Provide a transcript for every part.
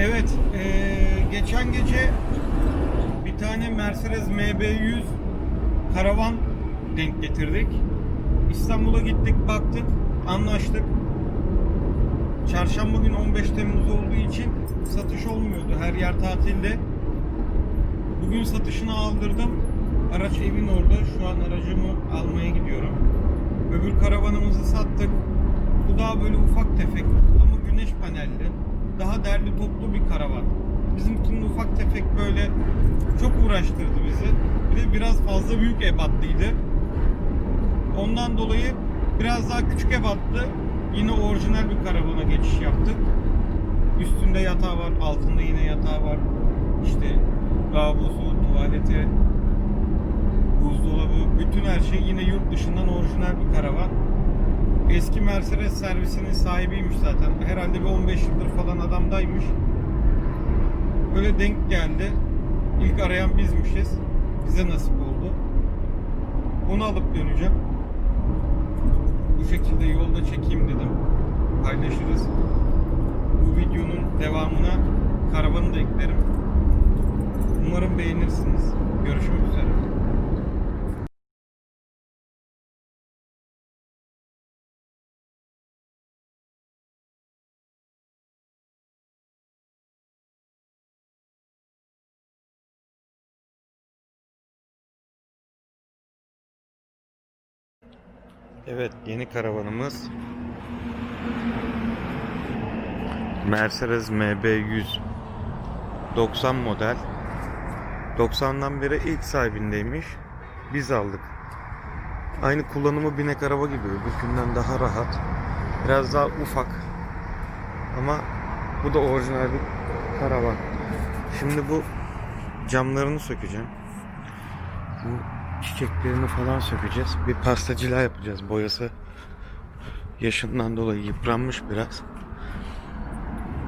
Evet, eee, geçen gece bir tane Mercedes MB100 karavan denk getirdik. İstanbul'a gittik, baktık, anlaştık. Çarşamba günü 15 Temmuz olduğu için satış olmuyordu. Her yer tatilde. Bugün satışını aldırdım. Araç evin orada. Şu an aracımı almaya gidiyorum. Öbür karavanımızı sattık. Bu daha böyle ufak tefek ama güneş panelli. Daha derli toplu bir karavan. Bizimkinin ufak tefek böyle çok uğraştırdı bizi. Bir de biraz fazla büyük ebatlıydı. Ondan dolayı biraz daha küçük ebatlı yine orijinal bir karavana geçiş yaptık. Üstünde yatağı var, altında yine yatağı var. İşte lavabosu, tuvaleti, buzdolabı, bütün her şey yine yurt dışından orijinal bir karavan. Eski Mercedes servisinin sahibiymiş zaten. Herhalde bir 15 yıldır falan adamdaymış. Böyle denk geldi. İlk arayan bizmişiz. Bize nasip oldu. Onu alıp döneceğim. Bu şekilde yolda çekeyim dedim. Paylaşırız. Bu videonun devamına karavanı da eklerim. Umarım beğenirsiniz. Görüşmek üzere. Evet, yeni karavanımız Mercedes MB100 90 model. 90'dan beri ilk sahibindeymiş. Biz aldık. Aynı kullanımı binek araba gibi. Öbürkünden daha rahat. Biraz daha ufak. Ama bu da orijinal bir karavan. Şimdi bu camlarını sökeceğim. Bu çiçeklerini falan sökeceğiz. Bir pastacılığa yapacağız. Boyası yaşından dolayı yıpranmış biraz.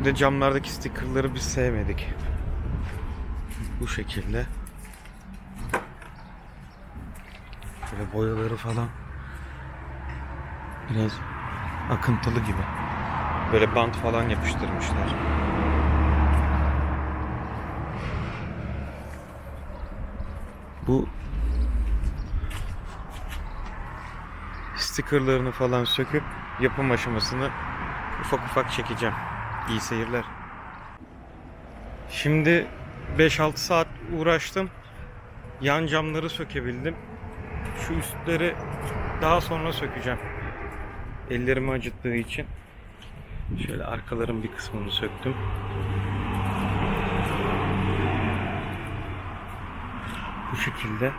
Bir de camlardaki stickerları biz sevmedik. Bu şekilde. Böyle boyaları falan biraz akıntılı gibi. Böyle bant falan yapıştırmışlar. Bu stickerlarını falan söküp yapım aşamasını ufak ufak çekeceğim. İyi seyirler. Şimdi 5-6 saat uğraştım. Yan camları sökebildim. Şu üstleri daha sonra sökeceğim. Ellerimi acıttığı için. Şöyle arkaların bir kısmını söktüm. Bu şekilde.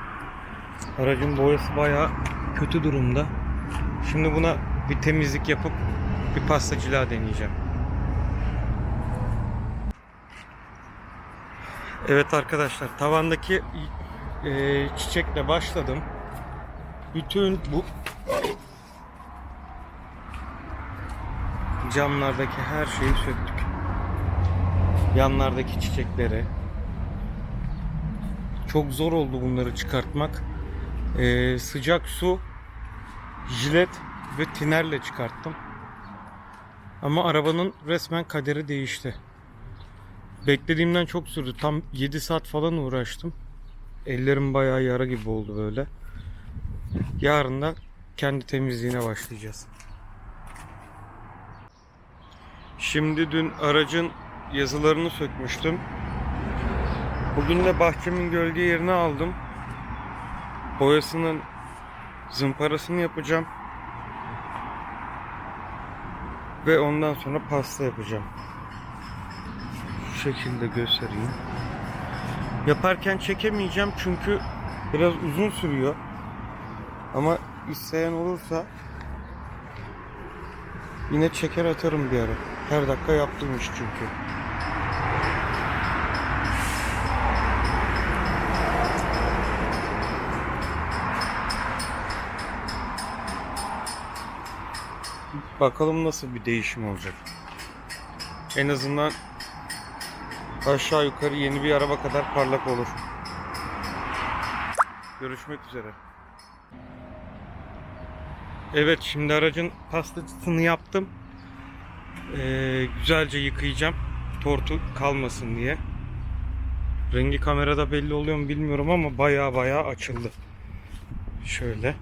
Aracın boyası bayağı kötü durumda. Şimdi buna bir temizlik yapıp bir pastacılığa deneyeceğim. Evet arkadaşlar tavandaki e, çiçekle başladım. Bütün bu camlardaki her şeyi söktük. Yanlardaki çiçekleri. Çok zor oldu bunları çıkartmak. E, sıcak su, jilet ve tinerle çıkarttım. Ama arabanın resmen kaderi değişti. Beklediğimden çok sürdü. Tam 7 saat falan uğraştım. Ellerim bayağı yara gibi oldu böyle. Yarın da kendi temizliğine başlayacağız. Şimdi dün aracın yazılarını sökmüştüm. Bugün de bahçemin gölge yerini aldım. Boyasının zımparasını yapacağım. Ve ondan sonra pasta yapacağım. Şu şekilde göstereyim. Yaparken çekemeyeceğim çünkü biraz uzun sürüyor. Ama isteyen olursa yine çeker atarım bir ara. Her dakika yaptığım iş çünkü. Bakalım nasıl bir değişim olacak. En azından aşağı yukarı yeni bir araba kadar parlak olur. Görüşmek üzere. Evet şimdi aracın pastacısını yaptım. Ee, güzelce yıkayacağım. tortu kalmasın diye. Rengi kamerada belli oluyor mu bilmiyorum ama baya baya açıldı. Şöyle.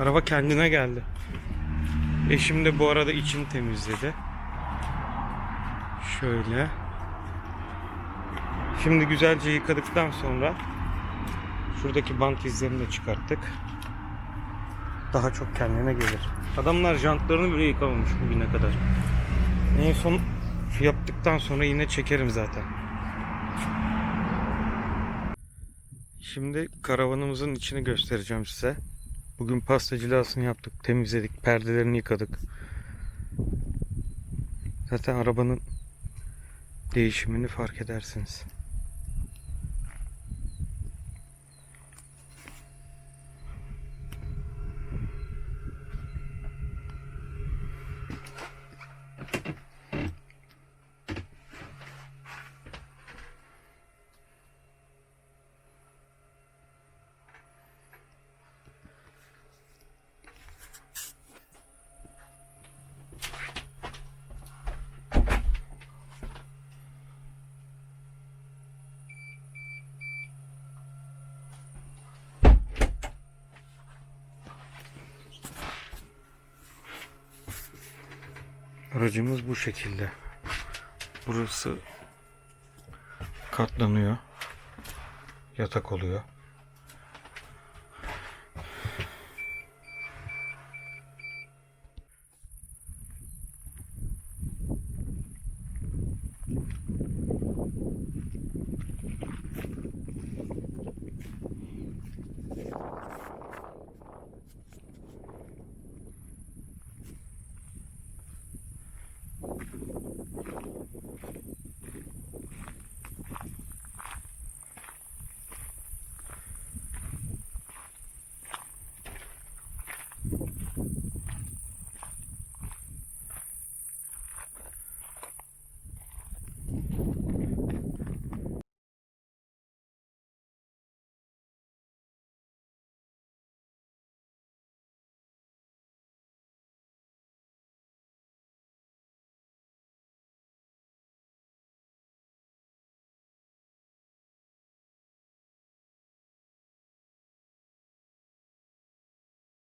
Araba kendine geldi. Eşim de bu arada içini temizledi. Şöyle. Şimdi güzelce yıkadıktan sonra şuradaki bant izlerini de çıkarttık. Daha çok kendine gelir. Adamlar jantlarını bile yıkamamış bugüne kadar. En son yaptıktan sonra yine çekerim zaten. Şimdi karavanımızın içini göstereceğim size. Bugün pasta cilasını yaptık, temizledik, perdelerini yıkadık. Zaten arabanın değişimini fark edersiniz. Aracımız bu şekilde. Burası katlanıyor. Yatak oluyor.